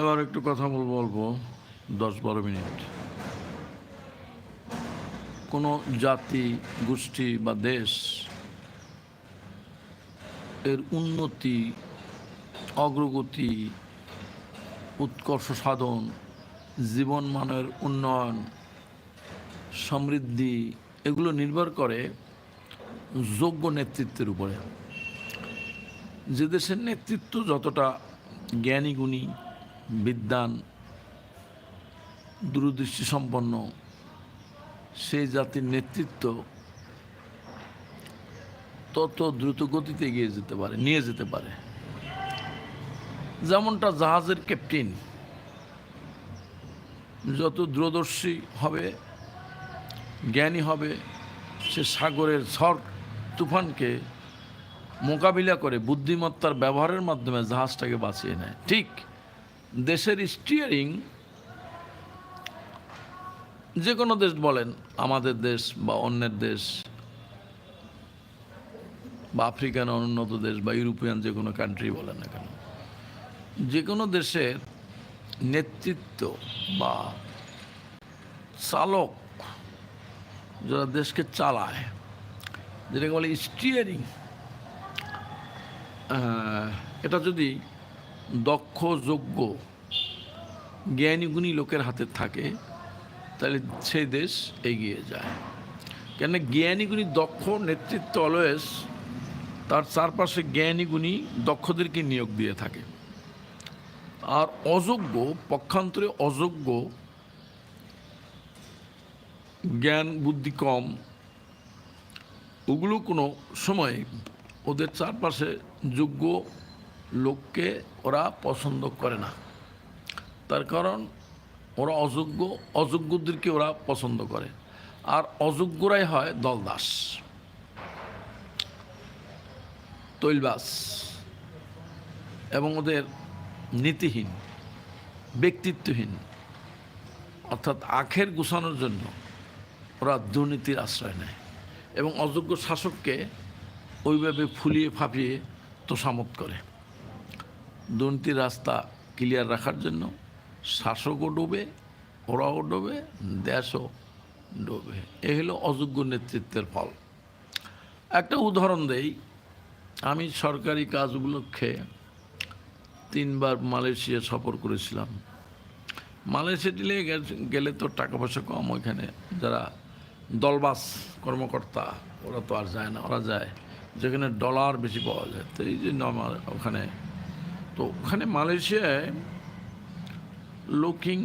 এবার একটু কথা বলব অল্প, দশ বারো মিনিট। কোনো জাতি, গোষ্ঠী বা দেশ এর উন্নতি, অগ্রগতি, উৎকর্ষ সাধন জীবনমানের উন্নয়ন, সমৃদ্ধি, এগুলো নির্ভর করে যোগ্য নেতৃত্বের উপরে। যে দেশের নেতৃত্ব যতটা জ্ঞানী গুণী বিদ্যান দূরদৃষ্টি সম্পন্ন সেই জাতির নেতৃত্ব তত দ্রুত গতিতে এগিয়ে যেতে পারে, নিয়ে যেতে পারে। যেমনটা জাহাজের ক্যাপ্টেন, যত দূরদর্শী হবে, জ্ঞানী হবে, সে সাগরের ঝড় তুফানকে মোকাবিলা করে বুদ্ধিমত্তার ব্যবহারের মাধ্যমে জাহাজটাকে বাঁচিয়ে নেয়। ঠিক দেশের স্টিয়ারিং যে কোনো দেশ বলেন, আমাদের দেশ বা অন্যের দেশ বা আফ্রিকান অনুন্নত দেশ বা ইউরোপিয়ান যে কোনো কান্ট্রি বলেন না কেন, যে কোনো দেশের নেতৃত্ব বা চালক যারা দেশকে চালায়, যেটাকে বলে স্টিয়ারিং এটা যদি দক্ষ, যোগ্য জ্ঞানী গুণী লোকের হাতে থাকে, তাহলে সেই দেশ এগিয়ে যায়। কেন জ্ঞানী গুণী দক্ষ নেতৃত্ব অলওয়েজ তার চারপাশে জ্ঞানী গুণী দক্ষদেরকে নিয়োগ দিয়ে থাকে। আর অযোগ্য, পক্ষান্তরে অযোগ্য, জ্ঞান, বুদ্ধি কম, ওগুলো কোনো সময় ওদের চারপাশে যোগ্য লোককে ওরা পছন্দ করে না। তার কারণ ওরা অযোগ্য, অযোগ্যদেরকে ওরা পছন্দ করে। আর অযোগ্যরাই হয় দলদাস। তৈলবাস এবং ওদের নীতিহীন, ব্যক্তিত্বহীন, অর্থাৎ আখের গুছানোর জন্য ওরা দুর্নীতির আশ্রয় নেয় এবং অযোগ্য শাসককে ওইভাবে ফুলিয়ে ফাঁপিয়ে তোষামত করে। দুর্নীতির রাস্তা ক্লিয়ার রাখার জন্য শাসকও ডোবে, ওরাও ডোবে, দেশও ডোবে। এ হলো অযোগ্য নেতৃত্বের ফল। একটা উদাহরণ দেই, আমি সরকারি কাজ উপলক্ষে তিনবার মালয়েশিয়া সফর করেছিলাম। মালয়েশিয়া দিলে গেলে তো টাকা পয়সা কম ওইখানে। যারা দলবাস কর্মকর্তা, ওরা তো আর যায় না, ওরা যায়। যেখানে ডলার বেশি পাওয়া যায়, তো এই জন্য আমার ওখানে তো ওখানে মালয়েশিয়ায় looking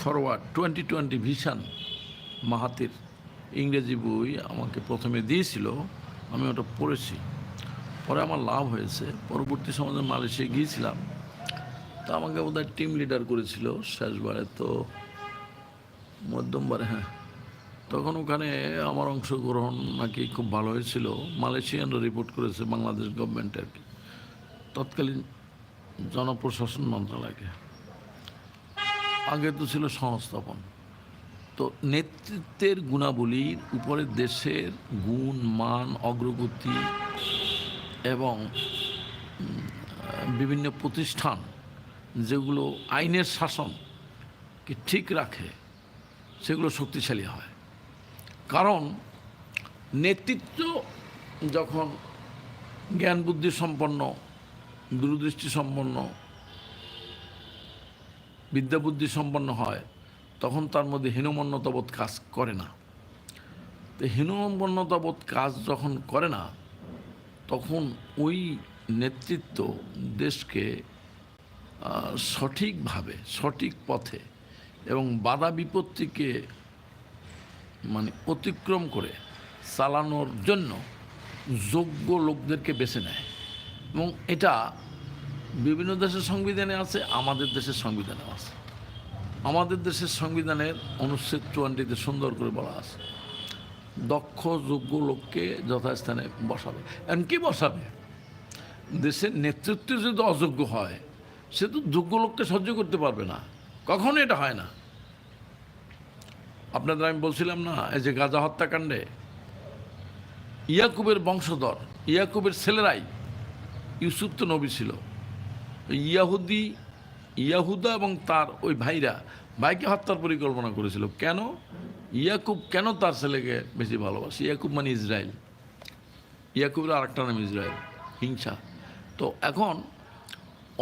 forward twenty twenty vision Mahathir ইংরেজি বই আমাকে প্রথমে দিয়েছিল, আমি ওটা পড়েছি। পরে আমার লাভ হয়েছে। পরবর্তী সমাজে মালয়েশিয়া গিয়েছিলাম। তা আমাকে বোধহয় টিম লিডার করেছিল শেষবারে। তো মধ্যমবারে হ্যাঁ। তখন ওখানে আমার অংশগ্রহণ নাকি খুব ভালো হয়েছিল। মালয়েশিয়ানরা রিপোর্ট করেছে বাংলাদেশ গভর্নমেন্ট আর কি তৎকালীন জনপ্রশাসন মন্ত্রণালয়কে আগে তো ছিল সংস্থাপন। তো নেতৃত্বের গুণাবলীর উপরে দেশের গুণ, মান, অগ্রগতি এবং বিভিন্ন প্রতিষ্ঠান যেগুলো আইনের শাসনকে ঠিক রাখে, সেগুলো শক্তিশালী হয়। কারণ নেতৃত্ব যখন জ্ঞান বুদ্ধি সম্পন্ন দূরদৃষ্টি সম্পন্ন বিদ্যা বুদ্ধি সম্পন্ন হয়, তখন তার মধ্যে হীনমন্যতাবোধ কাজ করে না। তো হীনমন্যতাবোধ কাজ যখন করে না, তখন ওই নেতৃত্ব দেশকে সঠিকভাবে, সঠিক পথে এবং বাধা বিপত্তিকে মানে অতিক্রম করে চালানোর জন্য যোগ্য লোকদেরকে বেছে নেয়। এবং এটা বিভিন্ন দেশের সংবিধানে আছে, আমাদের দেশের সংবিধানে আছে। আমাদের দেশের সংবিধানের অনুচ্ছেদ চুয়ান্নটিতে সুন্দর করে বলা আছে, দক্ষ, যোগ্য লোককে যথাস্থানে বসাবে। এখন কি বসাবে? দেশের নেতৃত্ব যদি অযোগ্য হয়, সে তো যোগ্য লোককে সহ্য করতে পারবে না। কখনো এটা হয় না। আপনাদের আমি বলছিলাম না, এই যে গাজা হত্যাকাণ্ডে ইয়াকুবের বংশধর, ইয়াকুবের ছেলেরাই ইউসুফ তো নবী ছিল। ইয়াহুদি, ইয়াহুদা এবং তার ওই ভাইরা, ভাইকে হত্যার পরিকল্পনা করেছিল। কেন? ইয়াকুব, কেন তার ছেলেকে বেশি ভালোবাসে? ইয়াকুব মানে ইসরায়েল। ইয়াকুবের আরেকটা নাম ইসরায়েল, হিংসা। তো এখন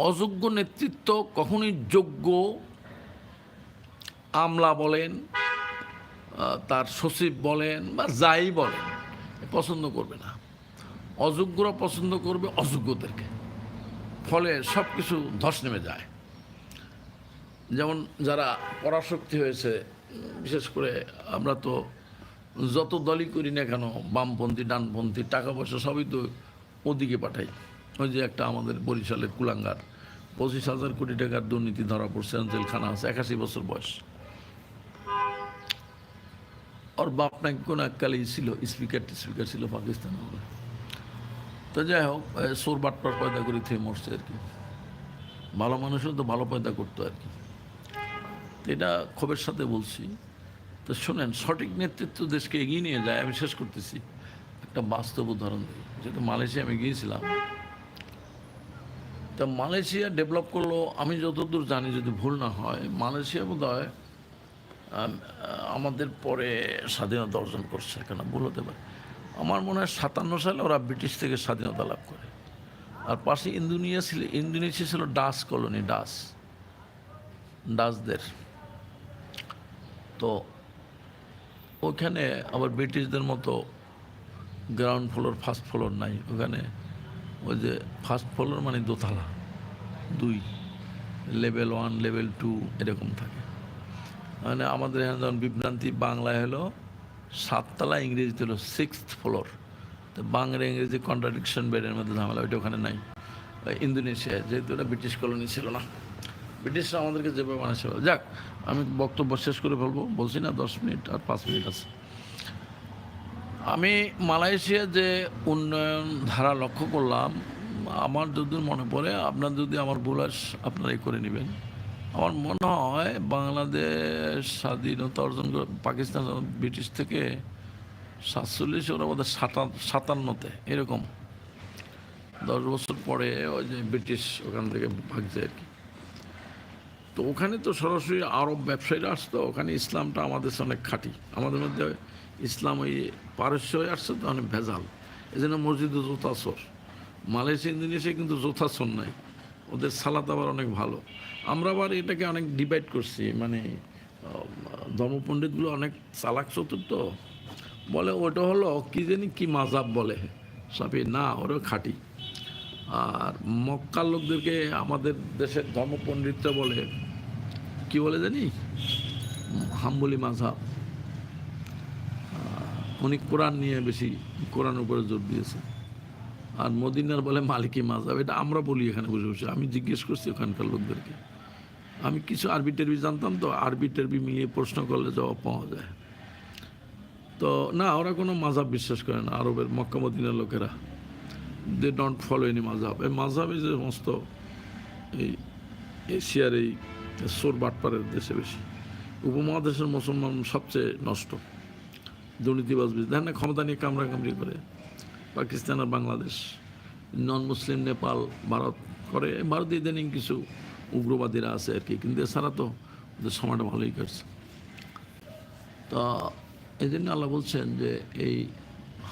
অযোগ্য নেতৃত্ব কখনই যোগ্য আমলা বলেন তার সচিব বলেন বা যাই বলেন পছন্দ করবে না। অযোগ্যরা পছন্দ করবে অযোগ্যদেরকে। ফলে সব কিছু ধস নেমে যায়। যেমন যারা পরাশক্তি হয়েছে, বিশেষ করে আমরা তো যত দলই করি না কেন, বামপন্থী, ডানপন্থী, টাকা পয়সা সবই তো ওদিকে পাঠাই। ওই যে একটা আমাদের বরিশালের কুলাঙ্গার, পঁচিশ হাজার কোটি টাকার দুর্নীতি ধরা পড়ছে, জেলখানা আছে, একাশি বছর বয়স। ওর বাপ নাকি কোনো এককালেই ছিল স্পিকার স্পিকার ছিল পাকিস্তান। তো যাই হোক সোর বাটপার পয়দা করে থেমে মরছে আর কি। ভালো মানুষও তো ভালো পয়দা করতো আর কি। এটা ক্ষোভের সাথে বলছি। তো শোনেন, সঠিক নেতৃত্ব দেশকে এগিয়ে নিয়ে যায়, আমি শেষ করতেছি। একটা বাস্তব উদাহরণ দিই, যেহেতু মালয়েশিয়া আমি গিয়েছিলাম। তা মালয়েশিয়া ডেভেলপ করল, আমি যতদূর জানি যদি ভুল না হয়, মালয়েশিয়া বোধ হয় আমাদের পরে স্বাধীনতা অর্জন করছে, কেন ভুল হতে পারে? আমার মনে হয় সাতান্ন সালে ওরা ব্রিটিশ থেকে স্বাধীনতা লাভ করে। আর পাশে ইন্দোনেশিয়া ছিল ইন্দোনেশিয়া ছিল ডাস কলোনি ডাস ডাসদের তো ওখানে আবার ব্রিটিশদের মতো গ্রাউন্ড ফ্লোর ফার্স্ট ফ্লোর নাই। ওখানে ওই যে ফার্স্ট ফ্লোর মানে দোতলা, দুই। লেভেল ওয়ান লেভেল টু এরকম থাকে। মানে আমাদের এখানে যেমন বিভ্রান্তি বাংলায় হলো সাততলা ইংরেজিতে হলো সিক্সথ ফ্লোর তো বাংলা ইংরেজি কন্ট্রাডিকশন বেডের মধ্যে ঝামেলা, ওইটা ওখানে নাই। ওই ইন্দোনেশিয়ায় যেহেতু ওটা ব্রিটিশ কলোনি ছিল না। ব্রিটিশরা আমাদেরকে যেভাবে বানিয়েছিল যাক, আমি বক্তব্য শেষ করে ফেলব। বলছি না, দশ মিনিট আর পাঁচ মিনিট আছে। আমি মালয়েশিয়া যে উন্নয়ন ধারা লক্ষ্য করলাম, আমার যদি মনে পড়ে, আপনার যদি আমার বুলাস আপনারাই করে নেবেন। আমার মনে হয় বাংলাদেশ স্বাধীনতা অর্জন করে, পাকিস্তান ব্রিটিশ থেকে সাতচল্লিশ ওরা বোধ সাতান্নতে, এরকম। দশ বছর পরে ওই যে ব্রিটিশ ওখান থেকে ভাগছে আর কি। তো ওখানে তো সরাসরি আরব ব্যবসায়ীরা আসতো, ওখানে ইসলামটা আমাদের অনেক খাঁটি। আমাদের মধ্যে ইসলাম ওই পারস্য হয়ে আসছে তো অনেক ভেজাল। এই জন্য মসজিদে জোতাসর মালয়েশিয়া ইন্দোনেশিয়া কিন্তু জোতাসর নাই। ওদের সালাত আবার অনেক ভালো। আমরা আবার এটাকে অনেক ডিভাইড করছি মানে ধর্মপণ্ডিতগুলো অনেক চালাক চতুর তো। বলে, ওটা হলো কি জানি কি মাজাব বলে? সবই না ওরা খাঁটি। আর মক্কার লোকদেরকে আমাদের দেশের ধর্মপণ্ডিতরা বলে, কি বলে জানি? হাম্বলি মাঝাব উনি কোরআন নিয়ে বেশি কোরআন উপরে জোর দিয়েছে। আর মদিনার বলে মালিকি মাঝাব এটা আমরা বলি এখানে বসে বসে। আমি জিজ্ঞেস করছি ওখানকার লোকদেরকে। আমি কিছু আরবি টারবি জানতাম তো, আরবি টারবি মিলিয়ে প্রশ্ন করলে জবাব পাওয়া যায়। তো না, ওরা কোনো মাঝাব বিশ্বাস করে না, আরবের মক্কা মদিনার লোকেরা। দে ডোন্ট ফলো এনি মাঝাব এই মাঝাবে যে সমস্ত এই এশিয়ার এই সোর বাটপাড়ের দেশে বেশি, উপমহাদেশের মুসলমান সবচেয়ে নষ্ট। দুর্নীতিবাজ দেখেন না, ক্ষমতা নিয়ে কামড়া কামড়ি করে। পাকিস্তান আর বাংলাদেশ নন মুসলিম নেপাল, ভারত, করে ভারতে ইদানিং কিছু উগ্রবাদীরা আছে আর কি। কিন্তু এছাড়া তো ওদের সময়টা ভালোই কাটছে তা এই জন্য আল্লাহ বলছেন যে এই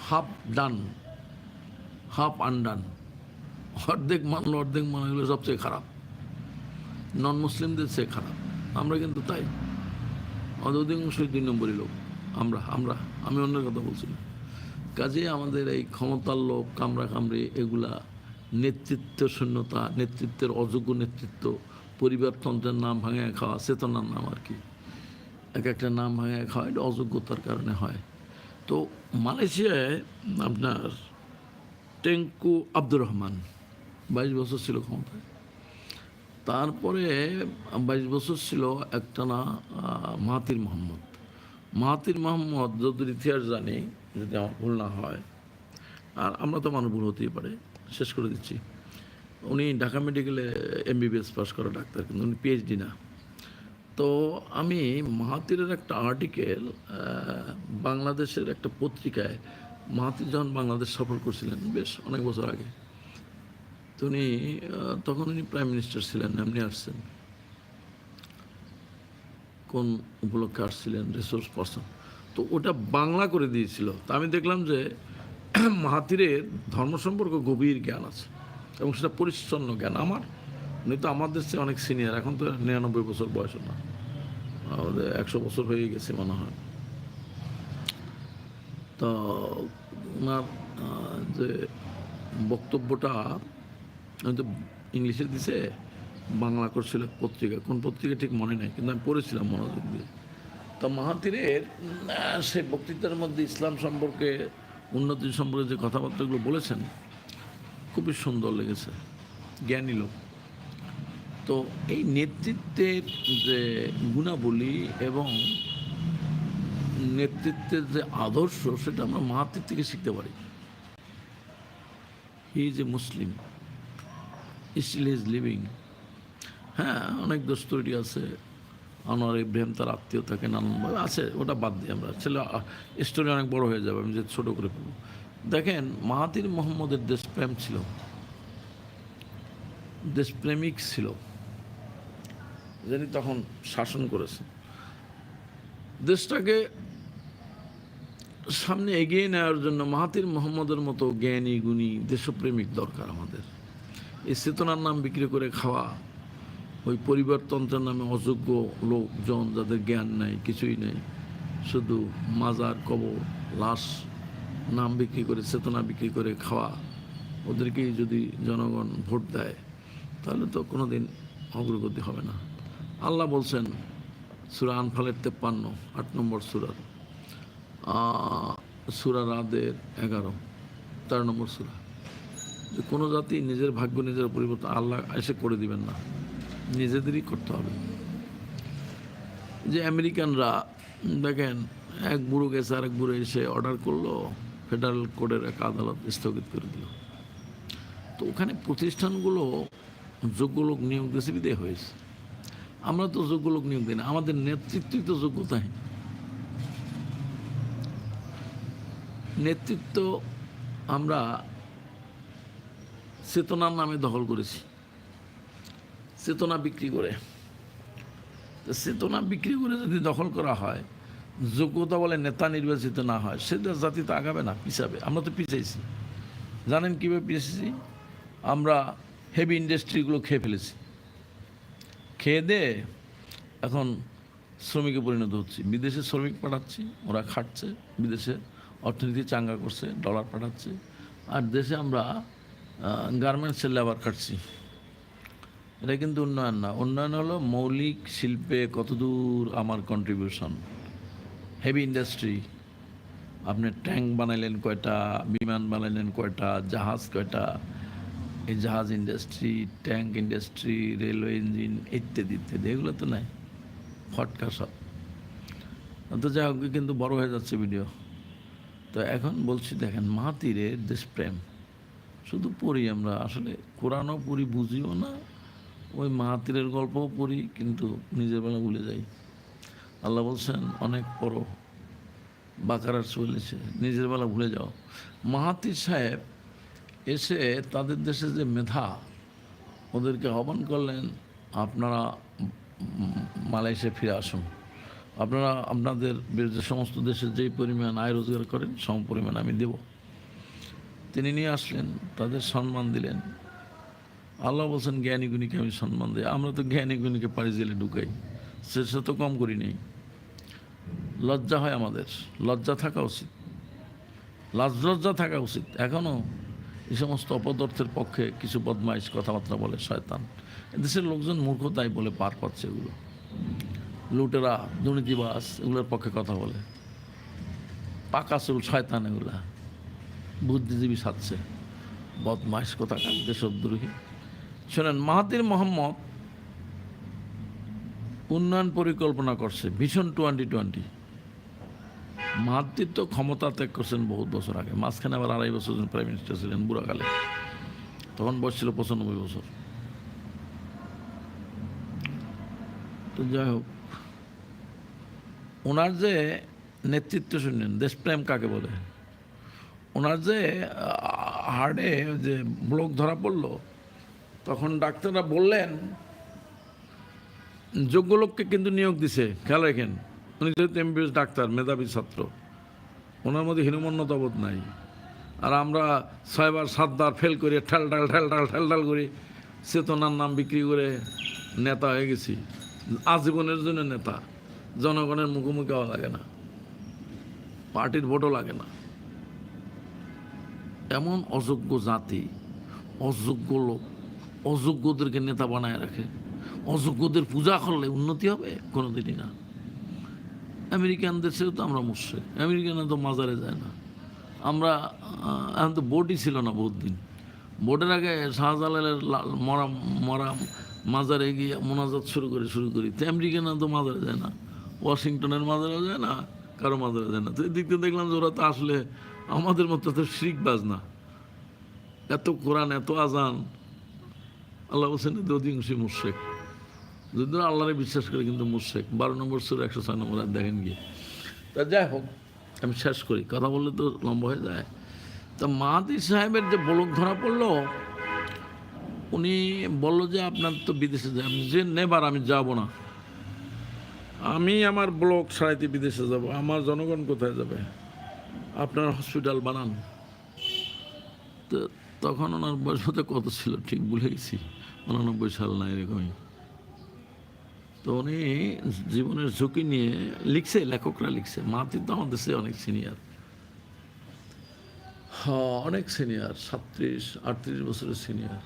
হাফ ডান হাফ আনডান অর্ধেক মানলো অর্ধেক মানা গেলো সবচেয়ে খারাপ। নন মুসলিমদের চেয়ে খারাপ। আমরা কিন্তু তাই। অধিকাংশই দুই নম্বরই লোক। আমরা আমরা, আমি অন্যের কথা বলছি না। কাজে আমাদের এই ক্ষমতার লোক কামড়া কামড়ি এগুলা নেতৃত্ব শূন্যতা, নেতৃত্বের অযোগ্য নেতৃত্ব পরিবারতন্ত্রের নাম ভাঙে খাওয়া, চেতনার নাম আর কি। এক একটা নাম ভাঙে খাওয়া, এটা অযোগ্যতার কারণে হয়। তো মালয়েশিয়ায় আপনার টেঙ্কু আব্দুর রহমান, বাইশ বছর ছিল ক্ষমতায়। তারপরে বাইশ বছর ছিল একটা না মাহাতির মোহাম্মদ। মাহাতির মোহাম্মদ যতদূর ইতিহাস জানি যদি আমার ভুল না হয়। আর আমরা তো মানুষ ভুল হতেই পারে। শেষ করে দিচ্ছি। উনি ঢাকা মেডিকেলে এমবিবিএস পাস করা ডাক্তার, কিন্তু উনি পিএইচডি না। তো আমি মাহাতিরের একটা আর্টিকেল বাংলাদেশের একটা পত্রিকায় মাহাতির যখন বাংলাদেশ সফর করছিলেন, বেশ অনেক বছর আগে, তো উনি তখন উনি প্রাইম মিনিস্টার ছিলেন এমনি আসছেন। কোন উপলক্ষে আসছিলেন রিসোর্স পারসন তো ওটা বাংলা করে দিয়েছিল। তা আমি দেখলাম যে মাহাতিরের ধর্ম সম্পর্ক গভীর জ্ঞান আছে এবং সেটা পরিচ্ছন্ন জ্ঞান। আমার, উনি তো আমাদের চেয়ে অনেক সিনিয়র এখন তো নিরানব্বই বছর বয়স না আমাদের একশো বছর হয়ে গেছে মনে হয়। তো ওনার যে বক্তব্যটা, আমি তো ইংলিশে দিছে, বাংলা করছিল পত্রিকা। কোন পত্রিকা ঠিক মনে নেই, কিন্তু আমি পড়েছিলাম মনোযোগ দিয়ে। তো মাহাতিরের সেই বক্তৃতার মধ্যে ইসলাম সম্পর্কে উন্নতি সম্পর্কে যে কথাবার্তাগুলো বলেছেন, খুবই সুন্দর লেগেছে, জ্ঞানী লোক। তো এই নেতৃত্বের যে গুণাবলী এবং নেতৃত্বের যে আদর্শ, সেটা আমরা মাহাতির থেকে শিখতে পারি। He is a Muslim still is living. হ্যাঁ অনেক দোষ তৈরি আছে আনোয়ার ইব্রাহিম তার আত্মীয় থাকে নানানভাবে আছে, ওটা বাদ দিই আমরা ছেলে স্টোরি অনেক বড় হয়ে যাবে, আমি যে ছোটো করে পড়ব দেখেন মাহাতির মোহাম্মদের দেশপ্রেম ছিল, দেশপ্রেমিক ছিল, যিনি তখন শাসন করেছেন। দেশটাকে সামনে এগিয়ে নেওয়ার জন্য মাহাতির মোহাম্মদের মতো জ্ঞানী, গুণী, দেশপ্রেমিক দরকার আমাদের। এই চেতনার নাম বিক্রি করে খাওয়া ওই পরিবারতন্ত্রের নামে অযোগ্য লোকজন যাদের জ্ঞান নাই, কিছুই নেই, শুধু মাজার কবর, লাশ, নাম বিক্রি করে, চেতনা বিক্রি করে খাওয়া, ওদেরকেই যদি জনগণ ভোট দেয়, তাহলে তো কোনো দিন অগ্রগতি হবে না। আল্লাহ বলছেন, সুরা আনফালের তেপ্পান্ন, আট নম্বর সুরার সুরা রাদের এগারো, তেরো নম্বর সুরা। যে কোনো জাতি নিজের ভাগ্য, নিজের পরিবর্তন আল্লাহ এসে করে দিবেন না। নিজেদেরই করতে হবে। যে আমেরিকানরা, দেখেন, এক বুড়ো গেছে, আরেক বুড়ো এসে অর্ডার করল ফেডারেল কোর্টের এক আদালত স্থগিত করে দিল। তো ওখানে প্রতিষ্ঠানগুলো যোগ্য লোক নিয়োগ দিয়েছে, বিদায় হয়েছে। আমরা তো যোগ্য লোক নিয়োগ দিই না, আমাদের নেতৃত্বই তো যোগ্যতাহীন। নেতৃত্ব আমরা চেতনার নামে দখল করেছি। চেতনা বিক্রি করে। তো চেতনা বিক্রি করে যদি দখল করা হয়, যোগ্যতা বলে নেতা নির্বাচিত না হয় সেটা জাতি তো আগাবে না, পিছাবে। আমরা তো পিছাইছি। জানেন কীভাবে পিছিয়েছি আমরা হেভি ইন্ডাস্ট্রিগুলো খেয়ে ফেলেছি। খেয়ে দে, এখন শ্রমিকে পরিণত হচ্ছি। বিদেশে শ্রমিক পাঠাচ্ছি, ওরা খাটছে, বিদেশে অর্থনীতি চাঙ্গা করছে ডলার পাঠাচ্ছে। আর দেশে আমরা গার্মেন্টসের লেবার কাটছি। এটা কিন্তু উন্নয়ন না। উন্নয়ন হলো মৌলিক শিল্পে কতদূর আমার কন্ট্রিবিউশন হেভি ইন্ডাস্ট্রি আপনি ট্যাঙ্ক বানাইলেন কয়টা, বিমান বানাইলেন কয়টা, জাহাজ কয়টা, এই জাহাজ industry tank industry railway engine ইত্যাদি ইত্যাদি, এগুলো তো নাই। ফটকা সব। তো যাই হোক, কিন্তু বড় হয়ে যাচ্ছে ভিডিও তো এখন বলছি, দেখেন মাহাতিরের দেশপ্রেম। শুধু পড়ি আমরা, আসলে কোরআনও পড়ি, বুঝিও না ওই মাহাতিরের গল্পও পড়ি, কিন্তু নিজের বেলা ভুলে যাই। আল্লাহ বলছেন, অনেক পড়ো। বাকারার চলেছে নিজের বেলা ভুলে যাও। মাহাতির সাহেব এসে তাদের দেশে যে মেধা, ওদেরকে আহ্বান করলেন, আপনারা মালয়েশিয়া ফিরে আসুন। আপনারা আপনাদের যে সমস্ত দেশে যেই পরিমাণ আয় রোজগার করেন, সম পরিমাণ আমি দেব। তিনি নিয়ে আসলেন, তাদের সম্মান দিলেন। আল্লাহ বলছেন জ্ঞানী গুণীকে আমি সম্মান দিই। আমরা তো জ্ঞানী গুণীকে পাড়ি জেলে ঢুকাই। সে তো কম করি নেই। লজ্জা হয় আমাদের। লজ্জা থাকা উচিত। লাজ লজ্জা থাকা উচিত। এখনও এই সমস্ত অপদার্থের পক্ষে কিছু বদমাইশ কথাবার্তা বলে শয়তান। দেশের লোকজন মূর্খতাই বলে পার পাচ্ছে এগুলো। লুটেরা দুর্নীতিবাস এগুলোর পক্ষে কথা বলে। পাকা চুল শয়তান এগুলা। বুদ্ধিজীবী সাজছে বদমাইশ কোথাকার? দেশদ্রোহী। শোনেন মাহাতির মোহাম্মদ উন্নয়ন পরিকল্পনা করছে ভীষণ টোয়েন্টি টোয়েন্টি মাহাতির তো ক্ষমতা ত্যাগ করছেন বহুত বছর আগে, মাঝখানে আবার আড়াই বছর প্রাইম মিনিস্টার ছিলেন বুড়াকালে, তখন বয়স ছিল পঁচানব্বই বছর। তো যাই হোক, ওনার যে নেতৃত্ব শুনলেন দেশপ্রেম কাকে বলে? ওনার যে হার্ডে যে ব্লক ধরা পড়ল তখন ডাক্তাররা বললেন, যোগ্য লোককে কিন্তু নিয়োগ দিছে, খেয়াল রাখেন। উনি যেহেতু এমবিএস ডাক্তার, মেধাবী ছাত্র, ওনার মধ্যে হীনমন্যতাবোধ নাই। আর আমরা ছয়বার সাতবার ফেল করে ঠেল ঠাল ঠেল ঠাল ঠেল ঠাল করে চেতনার নাম বিক্রি করে নেতা হয়ে গেছি। আজীবনের জন্য নেতা, জনগণের মুখোমুখি হওয়া লাগে না। পার্টির ভোটও লাগে না। এমন অযোগ্য জাতি, অযোগ্য লোক অযোগ্যদেরকে নেতা বানায় রাখে। অযোগ্যদের পূজা করলে উন্নতি হবে? কোনোদিনই না। আমেরিকান দেশেও তো আমরা মুশ্রেক। আমেরিকানরা তো মাজারে যায় না। আমরা এখন তো বোর্ডই ছিল না বহুত দিন বোর্ডের আগে শাহজালালের মরা মরা মাজারে গিয়ে মোনাজাত শুরু করে, শুরু করি। তো আমেরিকানরা তো মাজারে যায় না। ওয়াশিংটনের মাজারেও যায় না, কারও মাজারে যায় না। তো এদিক থেকে দেখলাম যে ওরা তো আসলে আমাদের মতো তো শিখবাজ না। এত কোরআন, এত আজান আল্লাহ হোসেন অধিকাংশই মুর্শেক যদিও আল্লাহরে বিশ্বাস করে কিন্তু মুর্শেক বারো নম্বর সুর একশো ছয় নম্বর আর দেখেন গিয়ে। তা যাই হোক, আমি শেষ করি। কথা বললে তো লম্বা হয়ে যায়। তা মাহাতি সাহেবের যে বলক ধরা পড়ল, উনি বলল যে, আপনার তো বিদেশে যায় যে, নেবার, আমি যাব না। আমি আমার ব্লক সারাইতে বিদেশে যাব। আমার জনগণ কোথায় যাবে? আপনার হসপিটাল বানান। তো তখন ওনার বয়স কত ছিল? ঠিক ভুলে গেছি। উনানব্বই সাল না এরকমই। তো উনি জীবনের ঝুঁকি নিয়ে লিখছে, লেখকরা লিখছে। মাতি তো আমাদের দেশে অনেক সিনিয়র হ্যাঁ অনেক সিনিয়র সাত্রিশ আটত্রিশ বছরের সিনিয়র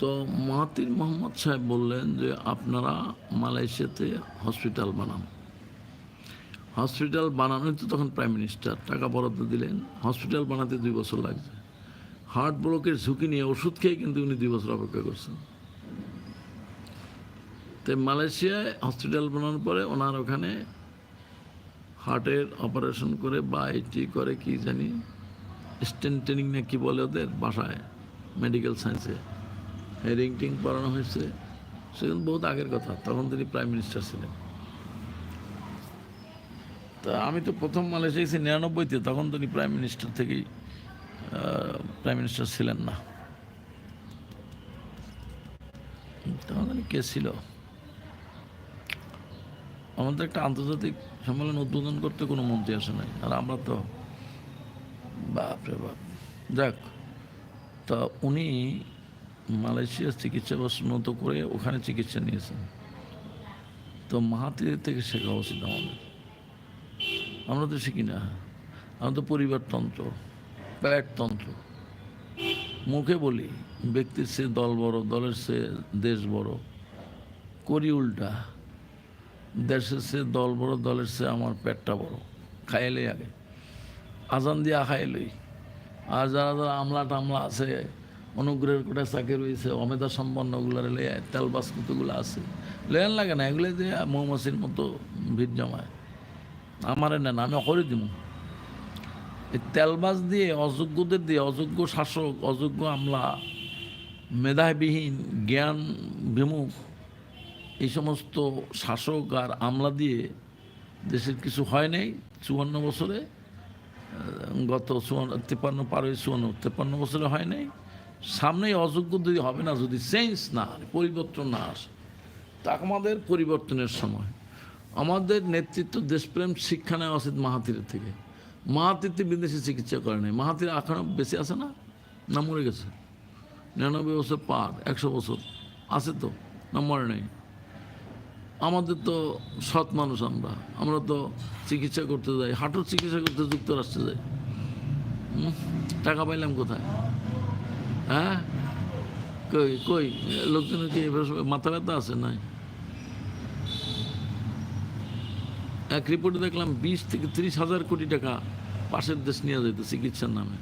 তো মাহাতির মোহাম্মদ সাহেব বললেন যে, আপনারা মালয়েশিয়াতে হসপিটাল বানান। হসপিটাল বানানোই তো তখন প্রাইম মিনিস্টার টাকা বরাদ্দ দিলেন। হসপিটাল বানাতে দুই বছর লাগছে। হার্ট ব্লকের ঝুঁকি নিয়ে ওষুধ খেয়ে কিন্তু উনি দুই বছর অপেক্ষা করছেন। তো মালয়েশিয়ায় হসপিটাল বানানোর পরে ওনার ওখানে হার্টের অপারেশন করে বা এটি করে কি জানি স্টেন্টেনিং না কি বলে ওদের বাসায়, মেডিকেল সায়েন্সে। হেরিং টিং পড়ানো হয়েছে। সেগুলো বহুত আগের কথা, তখন তিনি প্রাইম মিনিস্টার ছিলেন। তা আমি তো প্রথম মালয়েশিয়া গেছি নিরানব্বইতে, তখন তিনি প্রাইম মিনিস্টার থেকেই প্রাইম মিনিস্টার ছিলেন না। তখন কে ছিল? আমাদের একটা আন্তর্জাতিক সম্মেলন উদ্বোধন করতে কোনো মন্ত্রী আসে নাই। আর আমরা তো বাপরে বাপ। যাক, তা উনি মালয়েশিয়ার চিকিৎসা উন্নত করে ওখানে চিকিৎসা নিয়েছেন। তো মাহাতির থেকে শেখা উচিত আমাদের আমরা তো শিখি না? আমরা তো পরিবারতন্ত্র। প্যাটতন্ত্র মুখে বলি, ব্যক্তির সে দল বড়, দলের সে দেশ বড়। করি উল্টা, দেশের সে দল বড়, দলের সে আমার পেটটা বড়। খাইলে আগে। আজান দিয়া খাইলই আর যারা যারা আমলা টামলা আছে, অনুগ্রহের কোটা চাকরি রয়েছে, অমেধা সম্পন্নগুলার লে তেল বাস্কুতগুলো আছে লেন লাগে না এগুলো যে মৌমাছির মতো ভিড় জমায়। আমার নেন আমি করে দিব তেলবাজ দিয়ে, অযোগ্যদের দিয়ে, অযোগ্য শাসক, অযোগ্য আমলা, মেধাবিহীন, জ্ঞান বিমুখ, এই সমস্ত শাসক আর আমলা দিয়ে দেশের কিছু হয় নাই চুয়ান্ন বছরে গত চুয়ান্ন তেপান্ন পার হয়ে চুয়ান্ন তেপান্ন বছরে হয় নাই। সামনেই অযোগ্য যদি হবে না, যদি চেঞ্জ না পরিবর্তন না আসে, তা আমাদের পরিবর্তনের সময়। আমাদের নেতৃত্ব দেশপ্রেম শিক্ষা নেওয়া উচিত মাহাতিরের থেকে। মাহাতিরতে বিদেশে চিকিৎসা করে নাই। মাহাতির এখনও বেশি আছে না? না মরে গেছে। নিরানব্বই বছর পার, একশো বছর আছে তো, না মরে নেই। আমাদের তো সৎ মানুষ আমরা। আমরা তো চিকিৎসা করতে যাই, হাঁটুর চিকিৎসা করতে যুক্তরাষ্ট্রে যাই? টাকা পাইলাম কোথায়? হ্যাঁ? কই কই? লোকজনের কি মাথা ব্যথা আছে নাই? এক রিপোর্টে দেখলাম বিশ থেকে ত্রিশ হাজার কোটি টাকা পাশের দেশ নিয়ে যেত চিকিৎসার নামে।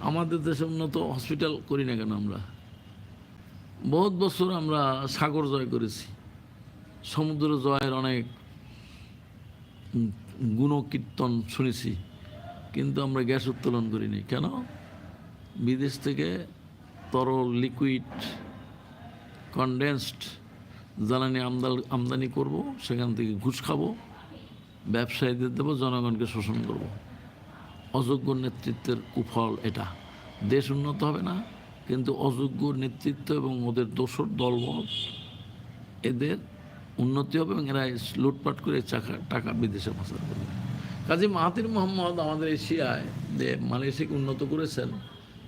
আমাদের দেশে উন্নত হসপিটাল করি না কেন আমরা? বহুত বছর আমরা সাগর জয় করেছি। সমুদ্র জয়ের অনেক গুণকীর্তন শুনেছি। কিন্তু আমরা গ্যাস উত্তোলন করিনি। কেন? বিদেশ থেকে তরল লিকুইড কনডেন্সড জ্বালানি আমদাল, আমদানি করব, সেখান থেকে ঘুষ খাব, ব্যবসায়ীদের দেবো, জনগণকে শোষণ করব। অযোগ্য নেতৃত্বের কুফল এটা। দেশ উন্নত হবে না, কিন্তু অযোগ্য নেতৃত্ব এবং ওদের দোসর দলবল এদের উন্নতি হবে এবং এরা লুটপাট করে টাকা টাকা বিদেশে পাচার করবে। কাজী মাহাতির মোহাম্মদ আমাদের এশিয়ায় যে মালয়েশিয়াকে উন্নত করেছেন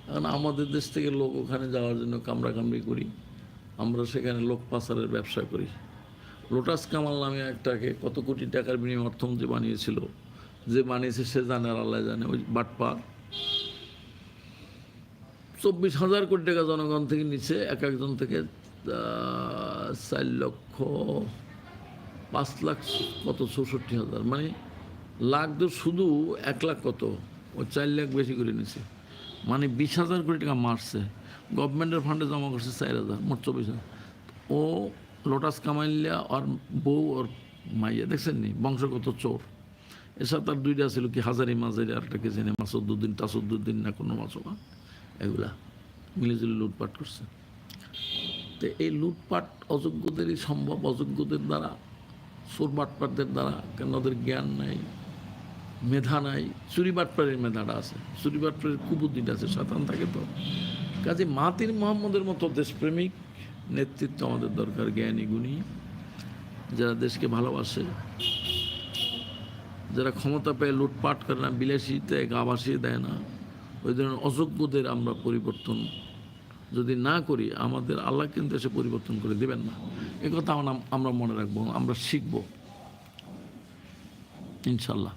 কারণ আমাদের দেশ থেকে লোক ওখানে যাওয়ার জন্য কামড়াকামড়ি করি। আমরা সেখানে লোক পাচারের ব্যবসা করি। লোটাস কামাল নামে একটাকে কত কোটি টাকার বিনিময়ে অর্থমন্ত্রী বানিয়েছিল। যে বানিয়েছে সে জানে আল্লাহ জানে, ওই বাটপার। চব্বিশ হাজার কোটি টাকা জনগণ থেকে নিচে এক একজন থেকে চার লক্ষ পাঁচ লাখ কত, চৌষট্টি হাজার। মানে লাখ তো শুধু এক লাখ কত? ও চার লাখ বেশি করে নিছে। মানে বিশ হাজার কোটি টাকা মারছে। গভর্নমেন্টের ফান্ডে জমা করছে চার হাজার, মোট চব্বিশ হাজার। ও লোটাস কামাইলিয়া আর বউ ওর মাইয়া, দেখছেন নি? বংশগত চোর। এসব তার দুইটা ছিল কি হাজারি মাঝারি আর একটা কে জানে মাসুদ্দিন টাসুদ্দিন না কোনো মাসুমা এগুলা মিলেজুলে লুটপাট করছে। তো এই লুটপাট অযোগ্যদেরই সম্ভব, অযোগ্যদের দ্বারা, চোর বাটপাটদের দ্বারা, কেন ওদের জ্ঞান নাই, মেধা নাই? চুরি বাটপাড়ের মেধাটা আছে, চুরি বাটপাড়ের কুবুদ্দিটা আছে, সাতান থাকে তো। কাজে মাতির মোহাম্মদের মতো দেশপ্রেমিক নেতৃত্ব আমাদের দরকার, জ্ঞানী, গুণী, যারা দেশকে ভালোবাসে। যারা ক্ষমতা পেয়ে লুটপাট করে না বিলাসিতে গা ভাসিয়ে দেয় না, ওই ধরনের অযোগ্যদের আমরা পরিবর্তন যদি না করি, আমাদের আল্লাহ কিন্তু এসে পরিবর্তন করে দেবেন না। এ কথা আমরা মনে রাখব, আমরা শিখব। ইনশাল্লাহ